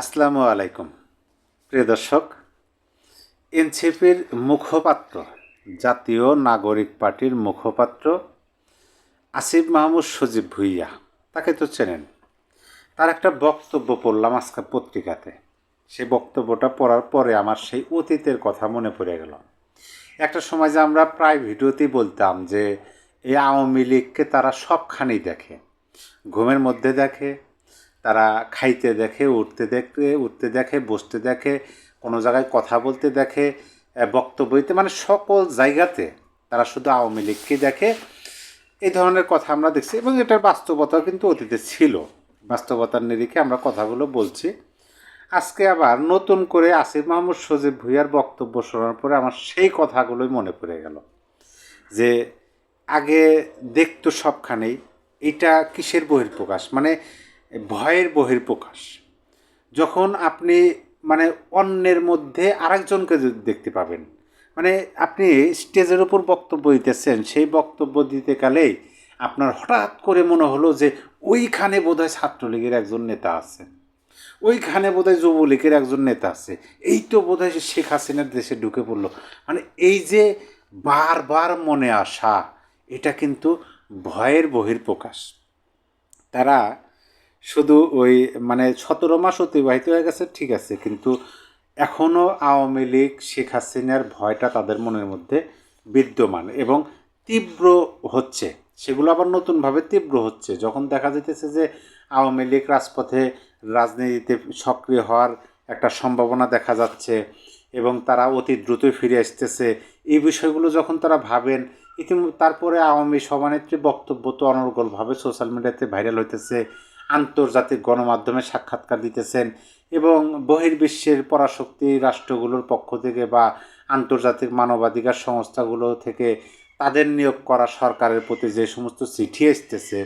আসসালামু আলাইকুম। প্রিয় দর্শক, এনসিপির মুখপাত্র, জাতীয় নাগরিক পার্টির মুখপাত্র আসিফ মাহমুদ সজীব ভুইয়া, তাকে তো চেনেন। তার একটা বক্তব্য পড়লাম আজকে পত্রিকাতে। সেই বক্তব্যটা পড়ার পরে আমার সেই অতীতের কথা মনে পড়ে গেল। একটা সময় যে আমরা প্রায় ভিডিওতেই বলতাম যে, এই আওয়ামী লীগকে তারা সবখানেই দেখে। ঘুমের মধ্যে দেখে তারা খাইতে দেখে উঠতে দেখে উঠতে দেখে বসতে দেখে কোনো জায়গায় কথা বলতে দেখে আহ, বক্তব্য দিতে মানে সকল জায়গাতে তারা শুধু আওয়ামী লীগকে দেখে। এই ধরনের কথা আমরা দেখছি এবং এটার বাস্তবতাও কিন্তু অতীতে ছিল। বাস্তবতার নিরিখে আমরা কথাগুলো বলছি। আজকে আবার নতুন করে আসিফ মাহমুদ সজীব ভুইয়ার বক্তব্য শোনার পরে আমার সেই কথাগুলোই মনে পড়ে গেল। যে আগে দেখতো সবখানেই এটা কিসের বহির্প্রকাশ মানে ভয়ের বহির্প্রকাশ যখন আপনি মানে অন্যের মধ্যে আরেকজনকে যদি দেখতে পাবেন মানে আপনি স্টেজের উপর বক্তব্য দিতেছেন, সেই বক্তব্য দিতে কালেই আপনার হঠাৎ করে মনে হলো যে ওইখানে বোধহয় ছাত্রলীগের একজন নেতা আছে, ওইখানে বোধহয় যুবলীগের একজন নেতা আছে, এই তো বোধহয় শেখ হাসিনার দেশে ঢুকে পড়ল। মানে এই যে বারবার মনে আসা, এটা কিন্তু ভয়ের বহির্প্রকাশ তারা শুধু ওই মানে সতেরো মাস অতিবাহিত হয়ে গেছে, ঠিক আছে, কিন্তু এখনও আওয়ামী লীগ, শেখ হাসিনার ভয়টা তাদের মনের মধ্যে বিদ্যমান এবং তীব্র হচ্ছে। সেগুলো আবার নতুনভাবে তীব্র হচ্ছে। যখন দেখা যেতেছে যে আওয়ামী লীগ রাজপথে রাজনীতিতে সক্রিয় হওয়ার একটা সম্ভাবনা দেখা যাচ্ছে এবং তারা অতি দ্রুতই ফিরে আসতেছে, এই বিষয়গুলো যখন তারা ভাবেন ইতিম তারপরে আওয়ামী সভানেত্রী বক্তব্য তো অনর্গলভাবে সোশ্যাল মিডিয়াতে ভাইরাল হইতেছে। আন্তর্জাতিক গণমাধ্যমে সাক্ষাৎকার দিতেছেন এবং বহির্বিশ্বের পরাশক্তি রাষ্ট্রগুলোর পক্ষ থেকে বা আন্তর্জাতিক মানবাধিকার সংস্থাগুলো থেকে তাদের নিয়োগ করা সরকারের প্রতি যে সমস্ত চিঠি আসতেছে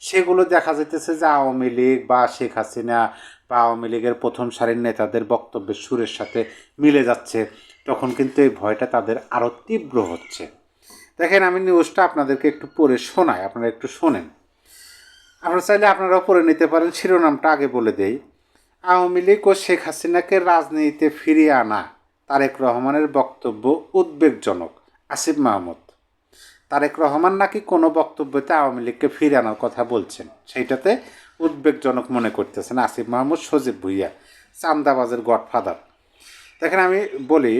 সেগুলো দেখা যেতেছে যে আওয়ামী লীগ বা শেখ হাসিনা বা আওয়ামী লীগের প্রথম সারির নেতাদের বক্তব্যের সুরের সাথে মিলে যাচ্ছে। তখন কিন্তু এই ভয়টা তাদের আরও তীব্র হচ্ছে। দেখেন, আমি নিউজটা আপনাদেরকে একটু পড়ে শোনাই, আপনারা একটু শোনেন। আপনারা চাইলে আপনারাও পড়ে নিতে পারেন, শিরোনামটা আগে বলে দেই। আওয়ামী লীগ ও শেখ হাসিনাকে রাজনীতিতে ফিরিয়ে আনা তারেক রহমানের বক্তব্য উদ্বেগজনক, আসিফ মাহমুদ। তারেক রহমান নাকি কোনো বক্তব্যতে আওয়ামী লীগকে ফিরে আনার কথা বলছেন, সেইটাতে উদ্বেগজনক মনে করতেছেন আসিফ মাহমুদ, সজীব ভুইয়া, চান্দাবাজের গডফাদার। দেখেন আমি বলি,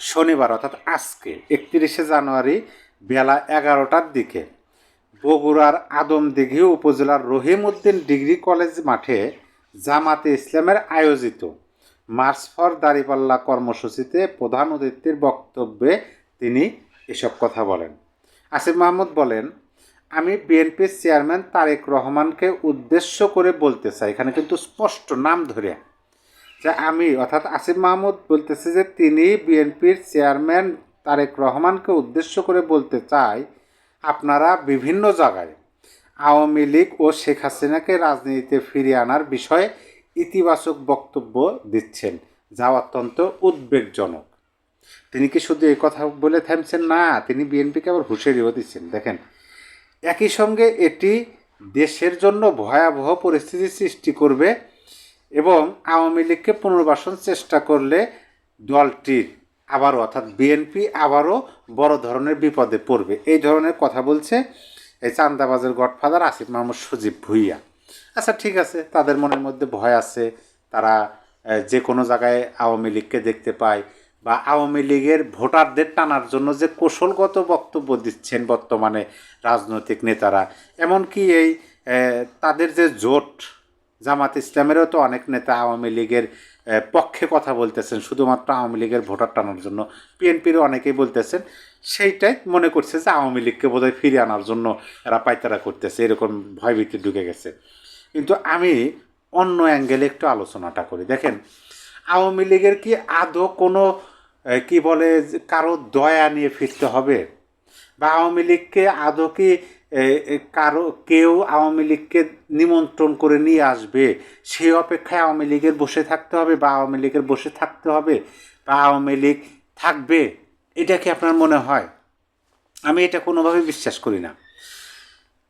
শনিবার অর্থাৎ আজকে একত্রিশে জানুয়ারি বেলা এগারোটার দিকে বগুড়ার আদমদিঘি উপজেলার রহিমউদ্দিন ডিগ্রি কলেজ মাঠে জামাতে ইসলামের আয়োজিত মার্চ ফর দাঁড়িপাল্লা কর্মসূচিতে প্রধান অতিথির বক্তব্যে তিনি এসব কথা বলেন। আসিফ মাহমুদ বলেন, আমি বিএনপির চেয়ারম্যান তারেক রহমানকে উদ্দেশ্য করে বলতে চাই। এখানে কিন্তু স্পষ্ট নাম ধরে। যে আমি, অর্থাৎ আসিফ মাহমুদ বলতেছে যে তিনি বিএনপির চেয়ারম্যান তারেক রহমানকে উদ্দেশ্য করে বলতে চাই আপনারা বিভিন্ন জায়গায় আওয়ামী লীগ ও শেখ হাসিনাকে রাজনীতিতে ফিরিয়ে আনার বিষয়ে ইতিবাচক বক্তব্য দিচ্ছেন। যা অত্যন্ত উদ্বেগজনক। তিনি কি শুধু এই কথা বলে থামছেন? না, তিনি বিএনপিকে আবার হুঁশিয়ারিও দিচ্ছেন। দেখেন, একই সঙ্গে এটি দেশের জন্য ভয়াবহ পরিস্থিতি সৃষ্টি করবে এবং আওয়ামী লীগকে পুনর্বাসন চেষ্টা করলে দলটির আবারও, অর্থাৎ বিএনপি আবারও বড় ধরনের বিপদে পড়বে। এই ধরনের কথা বলছে এই চান্দাবাজের গডফাদার আসিফ মাহমুদ সজীব ভুইয়া। আচ্ছা ঠিক আছে, তাদের মনের মধ্যে ভয় আছে। তারা যে কোনো জায়গায় আওয়ামী লীগকে দেখতে পায় বা আওয়ামী লীগের ভোটারদের টানার জন্য যে কৌশলগত বক্তব্য দিচ্ছেন বর্তমানে রাজনৈতিক নেতারা। এমনকি এই তাদের যে জোট জামাত ইসলামেরও তো অনেক নেতা আওয়ামী লীগের পক্ষে কথা বলতেছেন, শুধুমাত্র আওয়ামী লীগের ভোটার টানার জন্য। বিএনপিরও অনেকেই বলতেছেন, সেইটাই মনে করছে যে আওয়ামী লীগকে বোধহয় ফিরিয়ে আনার জন্য এরা পায়তারা করতেছে, এরকম ভয়ভীতি ঢুকে গেছে। কিন্তু আমি অন্য অ্যাঙ্গেলে একটু আলোচনাটা করি। দেখেন, আওয়ামী লীগের কি আদৌ কোনো কি বলে, কারও দয়া নিয়ে ফিরতে হবে? বা আওয়ামী লীগকে আদৌ কি কারও কেউ আওয়ামী লীগকে নিমন্ত্রণ করে নিয়ে আসবে সেই অপেক্ষায় আওয়ামী লীগের বসে থাকতে হবে বা আওয়ামী লীগের বসে থাকতে হবে বা আওয়ামী লীগ থাকবে, এটা কি আপনার মনে হয়? আমি এটা কোনোভাবে বিশ্বাস করি না।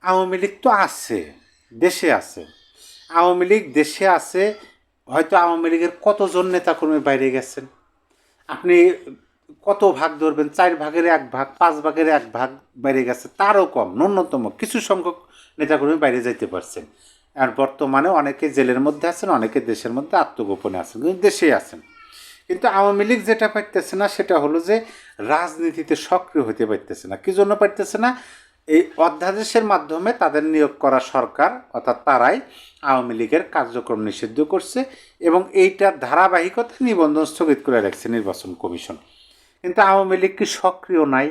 আওয়ামী লীগ তো আছে, দেশে আছে। আওয়ামী লীগ দেশে আছে, হয়তো আওয়ামী লীগের কতজন নেতাকর্মী বাইরে গেছেন? আপনি কত ভাগ ধরবেন? চার ভাগের এক ভাগ, পাঁচ ভাগের এক ভাগ বাইরে গেছে। তারও কম, ন্যূনতম। কিছু সংখ্যক নেতাকর্মী বাইরে যাইতে পারছেন। আর বর্তমানে অনেকে জেলের মধ্যে আছেন, অনেকে দেশের মধ্যে আত্মগোপনে আছেন, কিন্তু দেশেই আছেন। কিন্তু আওয়ামী লীগ যেটা পারতেছে না, সেটা হলো যে রাজনীতিতে সক্রিয় হতে পারতেছে না। কী জন্য পারতেছে না? এই অধ্যাদেশের মাধ্যমে তাদের নিয়োগ করা সরকার, অর্থাৎ তারাই আওয়ামী লীগের কার্যক্রম নিষিদ্ধ করছে এবং এইটার ধারাবাহিকতা নিবন্ধন স্থগিত করে রাখছে নির্বাচন কমিশন। কিন্তু আওয়ামী লীগ কি সক্রিয় নাই?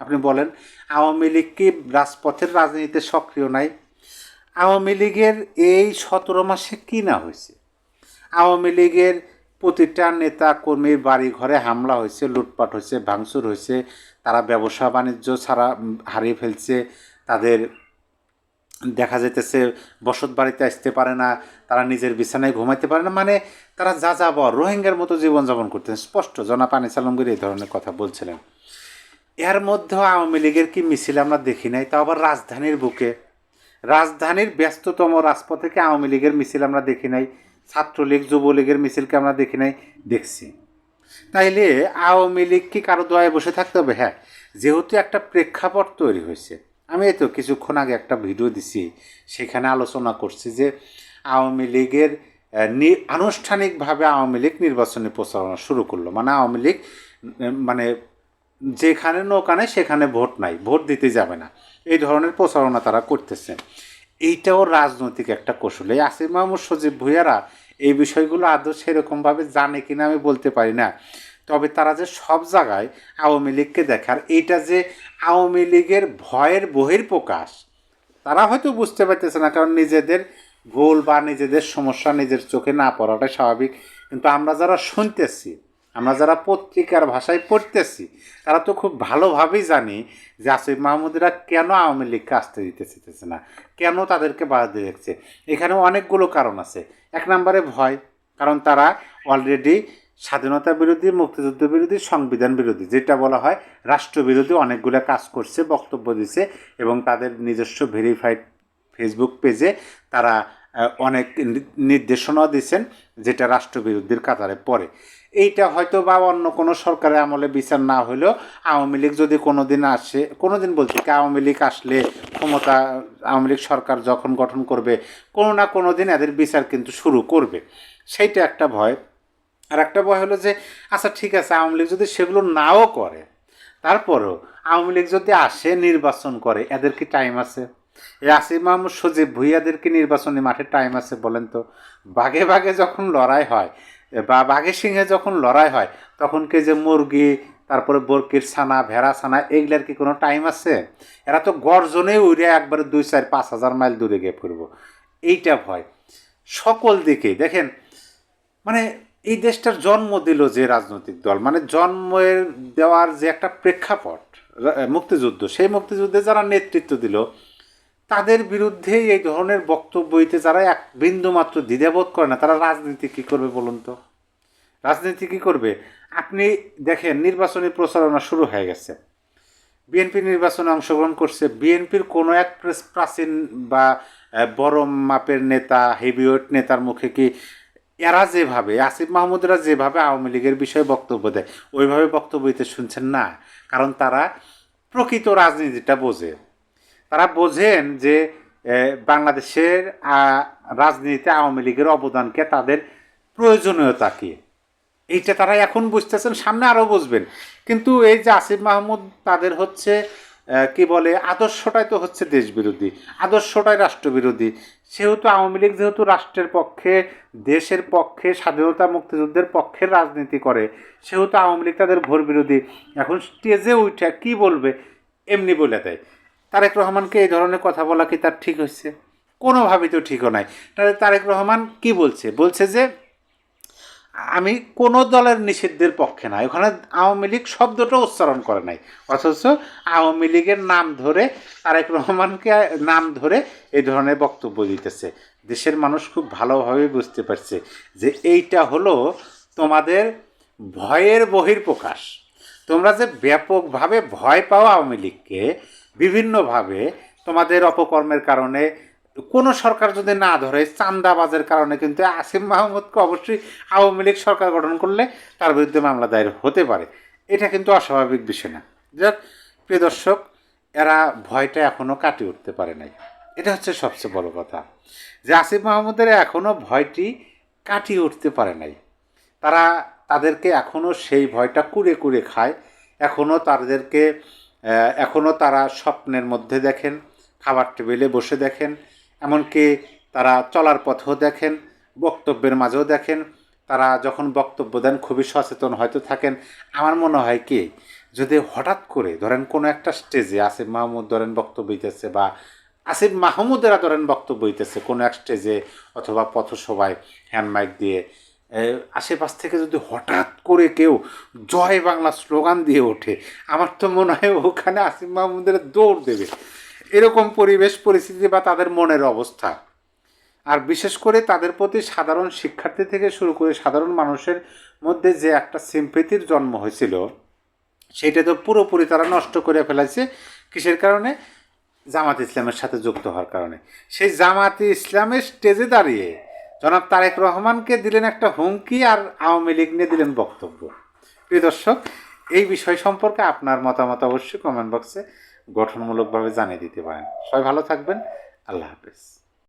আপনি বলেন, আওয়ামী লীগ কি রাজপথের রাজনীতিতে সক্রিয় নাই? আওয়ামী লীগের এই সতেরো মাসে কি না হয়েছে? আওয়ামী লীগের প্রতিটা নেতা কর্মীর বাড়ি ঘরে হামলা হয়েছে, লুটপাট হয়েছে, ভাঙচুর হয়েছে, তারা ব্যবসা বাণিজ্য ছাড়া হারিয়ে ফেলছে, তাদের দেখা যেতেছে বসত বাড়িতে আসতে পারে না, তারা নিজের বিছানায় ঘুমাইতে পারে না মানে তারা যা যাবর রোহিঙ্গার মতো জীবনযাপন করতেন স্পষ্ট জনা পানি সালমগির এই ধরনের কথা বলছিলেন। এর মধ্যেও আওয়ামী লীগের কি মিছিল আমরা দেখি নাই তা আবার রাজধানীর বুকে। রাজধানীর ব্যস্ততম রাজপথে আওয়ামী লীগের মিছিল আমরা দেখি নাই? ছাত্রলীগ, যুবলীগের মিছিলকে আমরা দেখি নাই? দেখছি। তাইলে আওয়ামী লীগ কি কারও দয়ায় বসে থাকতে হবে? হ্যাঁ যেহেতু একটা প্রেক্ষাপট তৈরি হয়েছে। আমি তো কিছুক্ষণ আগে একটা ভিডিও দিছি, সেখানে আলোচনা করছি যে আওয়ামী লীগের আনুষ্ঠানিকভাবে আওয়ামী লীগ নির্বাচনী প্রচারণা শুরু করল। মানে আওয়ামী লীগ মানে যেখানে নৌকা নেই, সেখানে ভোট নাই, ভোট দিতে যাবে না। এই ধরনের প্রচারণা তারা করতেছে। এইটাও রাজনৈতিক একটা কৌশল। এই আসিফ মাহমুদ সজীব ভুইয়ারা এই বিষয়গুলো আদৌ সেরকমভাবে জানে কিনা আমি বলতে পারি না। তবে তারা যে সব জায়গায় আওয়ামী লীগকে দেখার এইটা যে আওয়ামী লীগের ভয়ের বহির প্রকাশ তারা হয়তো বুঝতে পারতেছে না, কারণ নিজেদের ভুল বা নিজেদের সমস্যা নিজের চোখে না পড়াটা স্বাভাবিক। কিন্তু আমরা যারা শুনতেছি, আমরা যারা পত্রিকার ভাষায় পড়তেছি, তারা তো খুব ভালোভাবেই জানি যে আসিফ মাহমুদরা কেন আওয়ামী লীগকে আসতে দিতে চাইতেছে না, কেন তাদেরকে বাধা দিয়ে রাখছে এখানে অনেকগুলো কারণ আছে। এক নম্বরে ভয়, কারণ তারা অলরেডি স্বাধীনতা বিরোধী, মুক্তিযুদ্ধ বিরোধী, সংবিধান বিরোধী, যেটা বলা হয় রাষ্ট্রবিরোধী অনেকগুলো কাজ করছে, বক্তব্য দিছে এবং তাদের নিজস্ব ভেরিফাইড ফেসবুক পেজে তারা অনেক নি- নির্দেশনাও দিচ্ছেন যেটা রাষ্ট্রবিরোধীর কাতারে পড়ে। এইটা হয়তো বা অন্য কোনো সরকারের আমলে বিচার না হলেও আওয়ামী লীগ যদি কোনো দিন আসে কোনো দিন বলছি কি আওয়ামী লীগ আসলে ক্ষমতা, আওয়ামী লীগ সরকার যখন গঠন করবে, কোনো না কোনো দিন এদের বিচার কিন্তু শুরু করবে। সেইটা একটা ভয়। আর একটা ভয় হলো যে আচ্ছা ঠিক আছে, আওয়ামী লীগ যদি সেগুলো নাও করে, তারপরেও আওয়ামী লীগ যদি আসে, নির্বাচন করে, এদের কি টাইম আছে? আসিফ মাহমুদ সজীব ভুইয়াদের কি নির্বাচনী মাঠে টাইম আছে বলেন তো? বাঘে বাঘে যখন লড়াই হয়, বা বাঘে সিংহে যখন লড়াই হয়, তখন কি যে মুরগি, তারপরে বরকির ছানা, ভেড়া ছানা এগুলার কি কোনো টাইম আছে? এরা তো গর্জনে উড়ে একবারে দুই, চার, পাঁচ হাজার মাইল দূরে গিয়ে পড়ব এইটা ভয়। সকল দিকে দেখেন মানে এই দেশটার জন্ম দিল যে রাজনৈতিক দল মানে জন্মের দেওয়ার যে একটা প্রেক্ষাপট মুক্তিযুদ্ধ, সেই মুক্তিযুদ্ধে যারা নেতৃত্ব দিল, তাদের বিরুদ্ধে এই ধরনের বক্তব্য দিতে যারা এক বিন্দু মাত্র দ্বিধাবোধ করে না, তারা রাজনীতি কী করবে বলুন তো? রাজনীতি কী করবে? আপনি দেখেন, নির্বাচনী প্রচারণা শুরু হয়ে গেছে। বিএনপি নির্বাচনে অংশগ্রহণ করছে। বিএনপির কোনো এক প্রাচীন বা বড় মাপের নেতা হেভিওয়েট নেতার মুখে কি এরা যেভাবে, আসিফ মাহমুদরা যেভাবে আওয়ামী লীগের বিষয়ে বক্তব্য দেয়, ওইভাবে বক্তব্য দিতে শুনছেন না। কারণ তারা প্রকৃত রাজনীতিটা বোঝে। তারা বোঝেন যে বাংলাদেশের রাজনীতিতে আওয়ামী লীগের অবদানকে তাদের প্রয়োজনীয়তা কী? এইটা তারা এখন বুঝতেছেন, সামনে আরও বুঝবেন। কিন্তু এই যে আসিফ মাহমুদ তাদের হচ্ছে কি বলে, আদর্শটাই তো হচ্ছে দেশবিরোধী, আদর্শটাই রাষ্ট্রবিরোধী। সেহেতু আওয়ামী লীগ যেহেতু রাষ্ট্রের পক্ষে, দেশের পক্ষে, স্বাধীনতা মুক্তিযুদ্ধের পক্ষের রাজনীতি করে, সেহেতু আওয়ামী লীগ তাদের ঘোর বিরোধী। এখন স্টেজে উঠে কি বলবে, এমনি বলে দেয়। তারেক রহমানকে এই ধরনের কথা বলা কি তার ঠিক হচ্ছে কোনোভাবেই তো ঠিকও নাই। তাহলে তারেক রহমান কি বলছে? বলছে যে আমি কোনো দলের নিষিদ্ধের পক্ষে নাই। ওখানে আওয়ামী লীগ শব্দটা উচ্চারণ করে নাই। অথচ আওয়ামী লীগের নাম ধরে তারেক রহমানকে নাম ধরে এই ধরনের বক্তব্য দিতেছে। দেশের মানুষ খুব ভালোভাবে বুঝতে পারছে যে এইটা হলো তোমাদের ভয়ের বহির্প্রকাশ তোমরা যে ব্যাপকভাবে ভয় পাও আওয়ামী লীগকে, বিভিন্নভাবে তোমাদের অপকর্মের কারণে কোনো সরকার যদি না ধরে চান্দাবাজের কারণে কিন্তু আসিম মাহমুদকে অবশ্যই আওয়ামী লীগ সরকার গঠন করলে তার বিরুদ্ধে মামলা দায়ের হতে পারে। এটা কিন্তু অস্বাভাবিক বিষয় না। যাক, প্রিয় দর্শক, এরা ভয়টা এখনও কাটিয়ে উঠতে পারে নাই। এটা হচ্ছে সবচেয়ে বড় কথা। যে আসিফ মাহমুদের এখনও ভয়টি কাটিয়ে উঠতে পারে নাই। তারা তাদেরকে এখনও সেই ভয়টা কুড়ে কুড়ে খায়। এখনও তাদেরকে এখনও তারা স্বপ্নের মধ্যে দেখেন, খাবার টেবিলে বসে দেখেন। এমনকি তারা চলার পথেও দেখেন, বক্তব্যের মাঝেও দেখেন। তারা যখন বক্তব্য দেন, খুবই সচেতন হয়তো থাকেন। আমার মনে হয় কি, যদি হঠাৎ করে ধরেন কোনো একটা স্টেজে আসিফ মাহমুদ ধরেন বক্তব্য দিতেছে বা আসিফ মাহমুদেরা ধরেন বক্তব্য দিতেছে কোনো এক স্টেজে অথবা পথসভায় হ্যান্ড মাইক দিয়ে আশেপাশ থেকে যদি হঠাৎ করে কেউ জয় বাংলা স্লোগান দিয়ে ওঠে, আমার তো মনে হয় ওখানে আসিফ মাহমুদের দৌড় দেবে। এরকম পরিবেশ, পরিস্থিতি বা তাদের মনের অবস্থা। আর বিশেষ করে তাদের প্রতি সাধারণ শিক্ষার্থী থেকে শুরু করে সাধারণ মানুষের মধ্যে যে একটা সিম্পেতির জন্ম হয়েছিল, সেটা তো পুরোপুরি তারা নষ্ট করে ফেলেছে কিসের কারণে? জামাত ইসলামের সাথে যুক্ত হওয়ার কারণে। সেই জামাতে ইসলামের স্টেজে দাঁড়িয়ে জনাব তারেক রহমানকে দিলেন একটা হুমকি আর আওয়ামী লীগ নিয়ে দিলেন বক্তব্য। প্রিয় দর্শক, এই বিষয় সম্পর্কে আপনার মতামত অবশ্যই কমেন্ট বক্সে গঠনমূলকভাবে জানিয়ে দিতে পারেন। সবাই ভালো থাকবেন। আল্লাহ হাফেজ।